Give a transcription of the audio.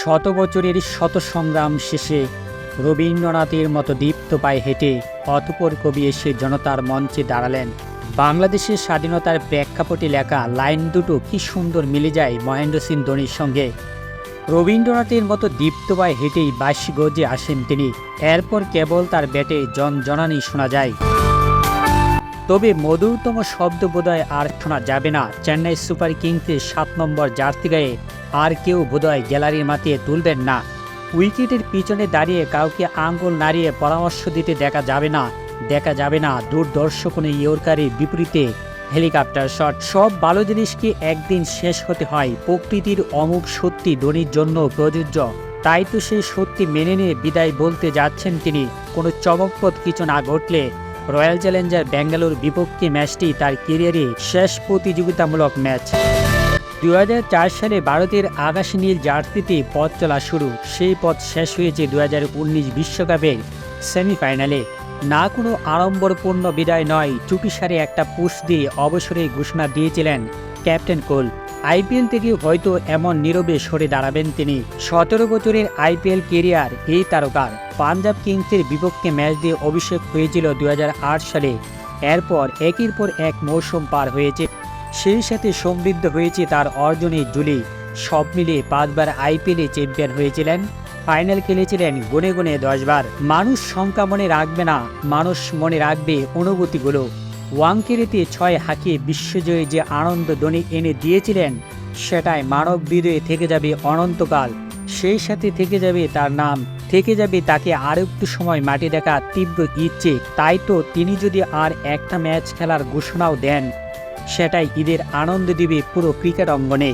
শত বছরের শত সংগ্রাম শেষে রবীন্দ্রনাথের মতো দীপ্ত পায়ে হেঁটে অতপর কবি এসে জনতার মঞ্চে দাঁড়ালেন। বাংলাদেশের স্বাধীনতার প্রেক্ষাপটে লেখা লাইন দুটো কি সুন্দর মিলে যায় মহেন্দ্র সিং ধোনির সঙ্গে। রবীন্দ্রনাথের মতো দীপ্ত পায়ে হেঁটেই বাইশি গজে আসেন তিনি। এরপর কেবল তার ব্যাটে জন জনানি শোনা যায়। তবে মধুরতম শব্দ বোধহয় আর শোনা যাবে না। চেন্নাই সুপার কিংসের সাত নম্বর জার্সি গায়ে আর কেউ বোধহয় গ্যালারির মাতিয়ে তুলবেন না। উইকেটের পিছনে দাঁড়িয়ে কাউকে আঙ্গুল নাড়িয়ে পরামর্শ দিতে দেখা যাবে না। দেখা যাবে না দূরদর্শক কোনো ইয়র্কারের বিপরীতে। হেলিকপ্টার শট, সব ভালো জিনিসকে একদিন শেষ হতে হয়। প্রকৃতির অমুক সত্যি ধোনির জন্য প্রযোজ্য। তাই তো সেই সত্যি মেনে নিয়ে বিদায় বলতে যাচ্ছেন তিনি। কোনো চমকপদ কিছু না ঘটলে রয়্যাল চ্যালেঞ্জার ব্যাঙ্গালোর বিপক্ষে ম্যাচটি তার কেরিয়ারে শেষ প্রতিযোগিতামূলক ম্যাচ। দু হাজার চার সালে ভারতের আকাশী নীল জার্সিতে পথ চলা শুরু। সেই পথ শেষ হয়েছে দু বিশ্বকাপের সেমিফাইনালে। না কোনো আড়ম্বরপূর্ণ বিদায় নয় চুপিসারে একটা পুশ দিয়ে অবসরে ঘোষণা দিয়েছিলেন ক্যাপ্টেন কোল। আইপিএল থেকে হয়তো এমন নীরবে সরে দাঁড়াবেন তিনি। সতেরো বছরের আইপিএল কেরিয়ার এই তারকার পাঞ্জাব কিংসের বিপক্ষে ম্যাচ দিয়ে অভিষেক হয়েছিল দুই হাজার আট সালে। এরপর একের পর এক মৌসুম পার হয়েছে। সেই সাথে সমৃদ্ধ হয়েছে তার অর্জনের জুলি সব মিলিয়ে পাঁচবার আইপিএলে চ্যাম্পিয়ন হয়েছিলেন। ফাইনাল খেলেছিলেন গুনে গুনে দশবার। মানুষ সংখ্যা মনে রাখবে না। মানুষ মনে রাখবে অনুভূতিগুলো। ওয়াংকেরিতে ছয় হাঁকিয়ে বিশ্বজয়ী যে আনন্দ ধ্বনি এনে দিয়েছিলেন, সেটাই মানব হৃদয়ে থেকে যাবে অনন্তকাল। সেই সাথে থেকে যাবে তার নাম, থেকে যাবে তাকে আর একটু সময় মাটি দেখা তীব্র ইচ্ছে। তাই তো তিনি যদি আর একটা ম্যাচ খেলার ঘোষণাও দেন, সেটাই ঈদের আনন্দ দিবে পুরো ক্রিকেট অঙ্গনে।